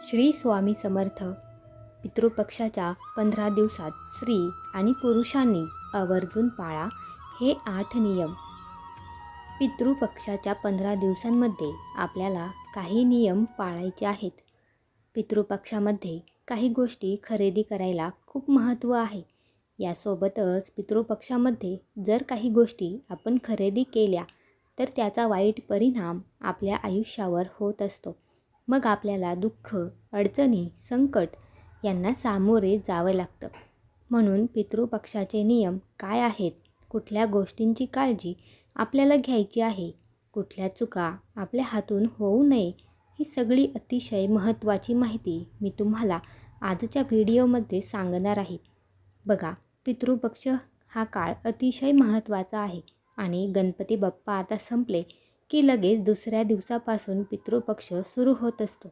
श्री स्वामी समर्थ. पितृपक्षाच्या पंधरा दिवसात स्त्री आणि पुरुषांनी आवर्जून पाळा हे आठ नियम. पितृपक्षाच्या पंधरा दिवसांमध्ये आपल्याला काही नियम पाळायचे आहेत. पितृपक्षामध्ये काही गोष्टी खरेदी करायला खूप महत्त्व आहे. यासोबतच पितृपक्षामध्ये जर काही गोष्टी आपण खरेदी केल्या तर त्याचा वाईट परिणाम आपल्या आयुष्यावर होत असतो. मग आपल्याला दुःख अडचणी संकट यांना सामोरे जावं लागतं. म्हणून पितृपक्षाचे नियम काय आहेत? कुठल्या गोष्टींची काळजी आपल्याला घ्यायची आहे? कुठल्या चुका आपल्या हातून होऊ नये? ही सगळी अतिशय महत्त्वाची माहिती मी तुम्हाला आजच्या व्हिडिओमध्ये सांगणार आहे. बघा पितृपक्ष हा काळ अतिशय महत्त्वाचा आहे. आणि गणपती बाप्पा आता संपले की लगेच दुसऱ्या दिवसापासून पितृपक्ष सुरू होत असतो.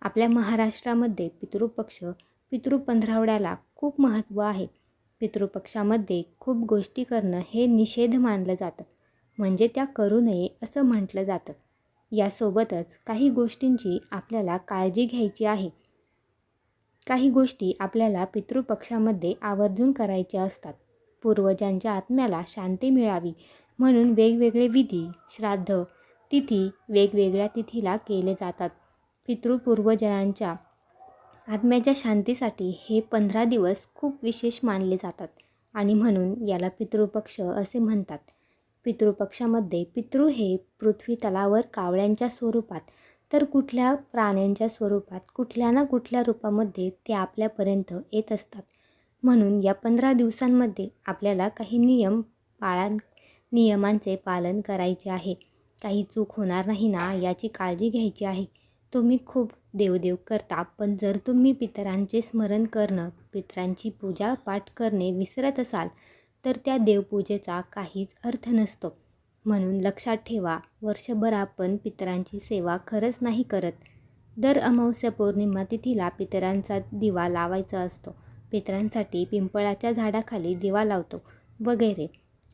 आपल्या महाराष्ट्रामध्ये पितृपक्ष पितृ पंधरावड्याला खूप महत्त्व आहे. पितृपक्षामध्ये खूप गोष्टी करणं हे निषेध मानलं जातं. म्हणजे त्या करू नये असं म्हटलं जातं. यासोबतच काही गोष्टींची आपल्याला काळजी घ्यायची आहे. काही गोष्टी आपल्याला पितृपक्षामध्ये आवर्जून करायच्या असतात. पूर्वजांच्या आत्म्याला शांती मिळावी म्हणून वेगवेगळे विधी श्राद्ध तिथी वेगवेगळ्या तिथीला केले जातात. पितृपूर्वजनांच्या आत्म्याच्या शांतीसाठी हे पंधरा दिवस खूप विशेष मानले जातात आणि म्हणून याला पितृपक्ष असे म्हणतात. पितृपक्षामध्ये पितृ हे पृथ्वी तलावर कावळ्यांच्या स्वरूपात तर कुठल्या प्राण्यांच्या स्वरूपात कुठल्या ना कुठल्या रूपामध्ये ते आपल्यापर्यंत येत असतात. म्हणून या पंधरा दिवसांमध्ये आपल्याला काही नियम पाळा नियमांचे पालन करायचे आहे. काही चूक होणार नाही ना याची काळजी घ्यायची आहे. तुम्ही खूप देवदेव करता पण जर तुम्ही पितरांचे स्मरण करणं पितरांची पूजा पाठ करणे विसरत असाल तर त्या देवपूजेचा काहीच अर्थ नसतो. म्हणून लक्षात ठेवा वर्षभर आपण पितरांची सेवा खरंच नाही करत. दर अमावस्या पौर्णिमा तिथीला पितरांचा दिवा लावायचा असतो. पितरांसाठी पिंपळाच्या झाडाखाली दिवा लावतो. वगैरे.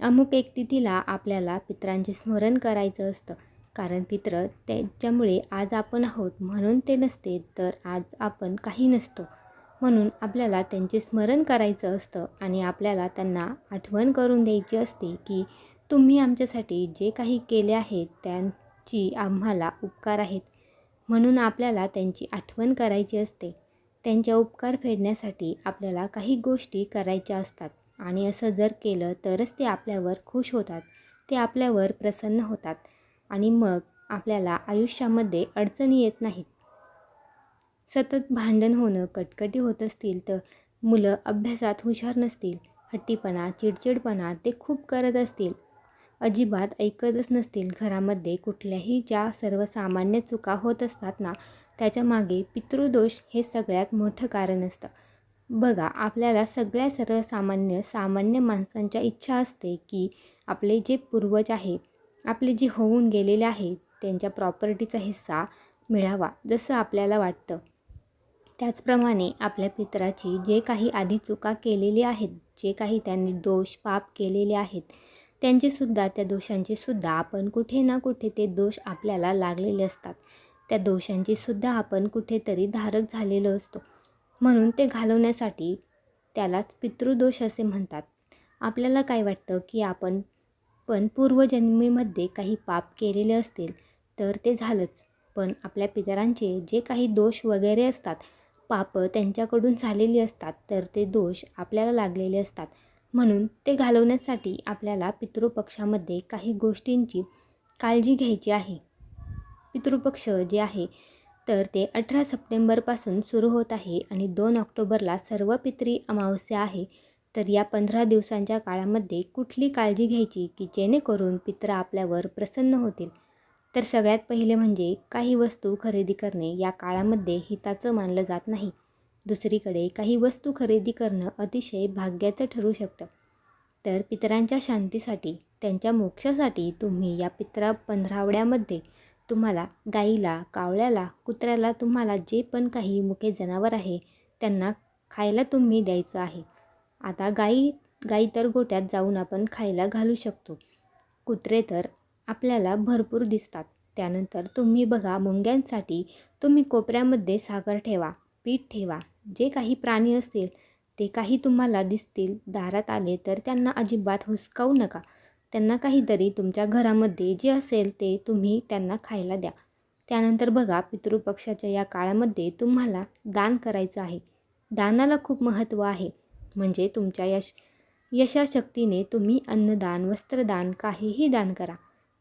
अमुक एक तिथीला आपल्याला पित्रांचे स्मरण करायचं असतं. कारण पित्र त्याच्यामुळे आज आपण आहोत म्हणून ते नसते तर आज आपण काही नसतो. म्हणून आपल्याला त्यांचे स्मरण करायचं असतं आणि आपल्याला त्यांना आठवण करून द्यायची असते की तुम्ही आमच्यासाठी जे काही केले आहेत त्यांची आम्हाला उपकार आहेत. म्हणून आपल्याला त्यांची आठवण करायची असते. त्यांच्या उपकार फेडण्यासाठी आपल्याला काही गोष्टी करायच्या असतात. आणि असं जर केलं तरच ते आपल्यावर खुश होतात. ते आपल्यावर प्रसन्न होतात. आणि मग आपल्याला आयुष्यामध्ये अडचणी येत नाहीत. सतत भांडण होणं कटकटी होत असतील तर मुलं अभ्यासात हुशार नसतील. हट्टीपणा चिडचिडपणा ते खूप करत असतील. अजिबात ऐकतच नसतील. घरामध्ये कुठल्याही ज्या सर्वसामान्य चुका होत असतात ना त्याच्यामागे पितृदोष हे सगळ्यात मोठं कारण असतं. बघा आपल्याला सगळ्या सर्वसामान्य सामान्य माणसांच्या इच्छा असते की आपले जे पूर्वज आहे आपले जे होऊन गेलेले आहे त्यांच्या प्रॉपर्टीचा हिस्सा मिळावा जसं आपल्याला वाटतं. त्याचप्रमाणे आपल्या पित्राची जे काही आधी चुका केलेली आहेत जे काही त्यांनी दोष पाप केलेले आहेत त्यांचेसुद्धा त्या दोषांचेसुद्धा आपण कुठे ना कुठे ते दोष आपल्याला लागलेले असतात. त्या दोषांचीसुद्धा आपण कुठेतरी धारक झालेलो असतो. म्हणून ते घालवण्यासाठी त्यालाच पितृदोष असे म्हणतात. आपल्याला काय वाटतं की आपण पण पूर्वजन्मीमध्ये काही पाप केलेले असतील तर ते झालंच. पण आपल्या पितरांचे जे काही दोष वगैरे असतात पाप त्यांच्याकडून झालेली असतात तर ते दोष आपल्याला लागलेले असतात. म्हणून ते घालवण्यासाठी आपल्याला पितृपक्षामध्ये काही गोष्टींची काळजी घ्यायची आहे. पितृपक्ष जे आहे तर ते अठरा सप्टेंबरपासून सुरू होत आहे आणि दोन ऑक्टोबरला सर्व पितरी अमावस्या आहे. तर या पंधरा दिवसांच्या काळामध्ये कुठली काळजी घ्यायची की जेणेकरून पित्र आपल्यावर प्रसन्न होतील? तर सगळ्यात पहिले म्हणजे काही वस्तू खरेदी करणे. या काळामध्ये हिताचं मानलं जात नाही. दुसरीकडे काही वस्तू खरेदी करणं अतिशय भाग्याचं ठरू शकतं. तर पितरांच्या शांतीसाठी त्यांच्या मोक्षासाठी तुम्ही या पित्रा पंधरावड्यामध्ये तुम्हाला गाईला कावळ्याला कुत्र्याला तुम्हाला जे पण काही मुके जनावर आहे त्यांना खायला तुम्ही द्यायचं आहे. आता गाई गाई तर गोट्यात जाऊन आपण खायला घालू शकतो. कुत्रे तर आपल्याला भरपूर दिसतात. त्यानंतर तुम्ही बघा मुंग्यांसाठी तुम्ही कोपऱ्यामध्ये साखर ठेवा पीठ ठेवा जे काही प्राणी असतील ते काही तुम्हाला दिसतील दारात आले तर त्यांना अजिबात हुसकावू नका. त्यांना काहीतरी तुमच्या घरामध्ये जे असेल ते तुम्ही त्यांना खायला द्या. त्यानंतर बघा पितृपक्षाच्या या काळामध्ये तुम्हाला दान करायचं आहे. दानाला खूप महत्त्व आहे. म्हणजे तुमच्या यश यशाशक्तीने तुम्ही अन्नदान वस्त्रदान काहीही दान करा.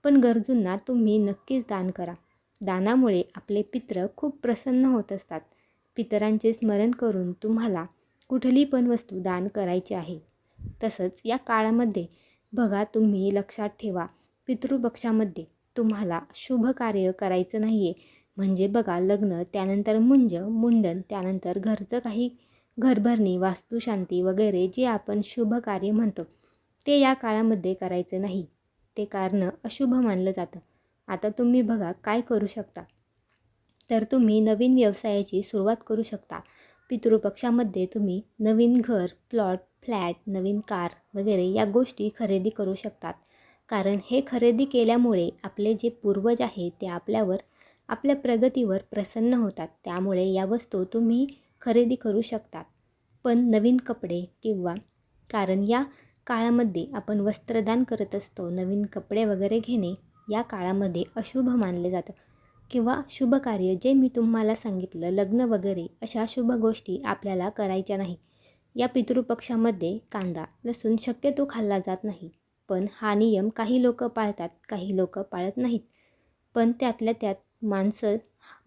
पण गरजूंना तुम्ही नक्कीच दान करा. दानामुळे आपले पित्र खूप प्रसन्न होत असतात. पितरांचे स्मरण करून तुम्हाला कुठली पण वस्तू दान करायची आहे. तसंच या काळामध्ये बघा तुम्ही लक्षात ठेवा. पितृपक्षामध्ये तुम्हाला शुभ कार्य करायचं नाही आहे म्हणजे बघा लग्न त्यानंतर मुंज मुंडन त्यानंतर घरचं काही घरभरणी वास्तुशांती वगैरे जे आपण शुभ कार्य म्हणतो ते या काळामध्ये करायचं नाही. ते कारण अशुभ मानलं जातं. आता तुम्ही बघा काय करू शकता? तर तुम्ही नवीन व्यवसायाची सुरुवात करू शकता. पितृपक्षामध्ये तुम्ही नवीन घर प्लॉट फ्लॅट नवीन कार वगैरे या गोष्टी खरेदी करू शकतात. कारण हे खरेदी केल्यामुळे आपले जे पूर्वज आहे ते आपल्यावर आपल्या प्रगतीवर प्रसन्न होतात. त्यामुळे या वस्तू तुम्ही खरेदी करू शकतात. पण नवीन कपडे किंवा कारण या काळामध्ये आपण वस्त्रदान करत असतो नवीन कपडे वगैरे घेणे या काळामध्ये अशुभ मानले जातं. किंवा शुभ कार्य जे मी तुम्हाला सांगितलं लग्न वगैरे अशा शुभ गोष्टी आपल्याला करायच्या नाही. या पितृपक्षामध्ये कांदा लसूण शक्यतो खाल्ला जात नाही. पण हा नियम काही लोक पाळतात काही लोक पाळत नाहीत. पण त्यातल्या त्यात मांसं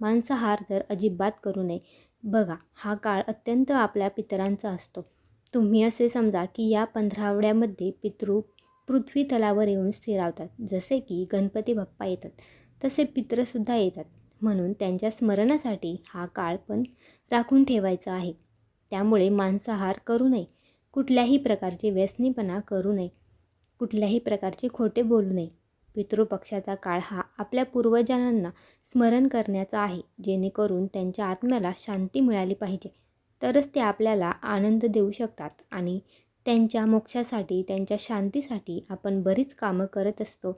मांसाहार तर अजिबात करू नये. बघा हा काळ अत्यंत आपल्या पितरांचा असतो. तुम्ही असे समजा की या पंधरावड्यामध्ये पितृ पृथ्वी तलावर येऊन स्थिरावतात. जसे की गणपती बाप्पा येतात तसे पित्रसुद्धा येतात. म्हणून त्यांच्या स्मरणासाठी हा काळ पण राखून ठेवायचा आहे. त्यामुळे मांसाहार करू नये. कुठल्याही प्रकारचे व्यसनीपणा करू नये. कुठल्याही प्रकारचे खोटे बोलू नये. पितृपक्षाचा काळ हा आपल्या पूर्वजांना स्मरण करण्याचा आहे जेणेकरून त्यांच्या आत्म्याला शांती मिळाली पाहिजे. तरच ते आपल्याला आनंद देऊ शकतात आणि त्यांच्या मोक्षासाठी त्यांच्या शांतीसाठी आपण बरीच कामं करत असतो.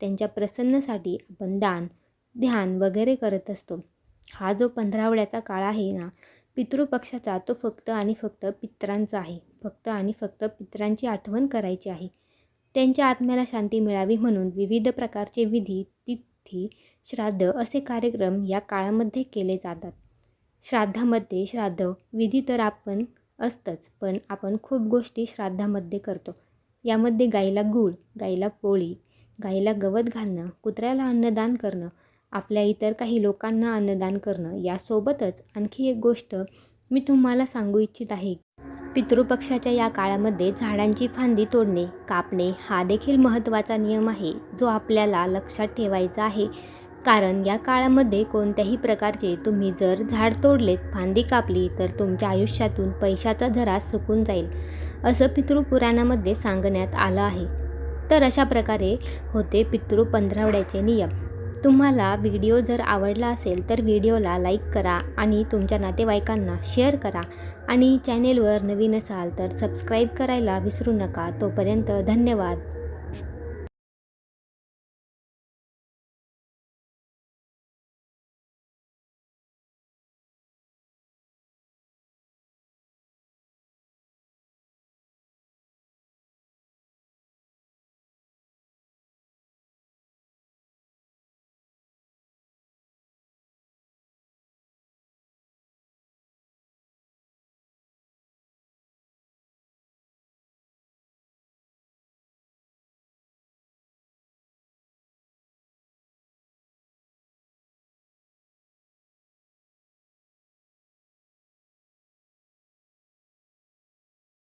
त्यांच्या प्रसन्नसाठी आपण दान ध्यान वगैरे करत असतो. हा जो पंधरावड्याचा काळ आहे ना पितृपक्षाचा तो फक्त आणि फक्त पित्रांचा आहे. फक्त आणि फक्त पित्रांची आठवण करायची आहे. त्यांच्या आत्म्याला शांती मिळावी म्हणून विविध प्रकारचे विधी तिथी श्राद्ध असे कार्यक्रम या काळामध्ये केले जातात. श्राद्धामध्ये श्राद्ध विधी तर आपण असतंच पण आपण खूप गोष्टी श्राद्धामध्ये करतो. यामध्ये गाईला गूळ गाईला पोळी गाईला गवत घालणं कुत्र्याला अन्नदान करणं आपल्या इतर काही लोकांना अन्नदान करणं यासोबतच आणखी एक गोष्ट मी तुम्हाला सांगू इच्छित आहे. पितृपक्षाच्या या काळामध्ये झाडांची फांदी तोडणे कापणे हा देखील महत्त्वाचा नियम आहे जो आपल्याला लक्षात ठेवायचा आहे. कारण या काळामध्ये कोणत्याही प्रकारचे तुम्ही जर झाड तोडलेत फांदी कापली तर तुमच्या आयुष्यातून पैशाचा झरा सुकून जाईल असं पितृपुराणामध्ये सांगण्यात आलं आहे. तर अशा प्रकारे होते पितृ पंधरावड्याचे नियम. तुम्हाला व्हिडिओ जर आवडला असेल तर व्हिडिओला लाईक करा आणि तुमच्या नातेवाईकांना शेअर करा. आणि चॅनेलवर नवीन असाल तर सबस्क्राईब करायला विसरू नका. तोपर्यंत धन्यवाद.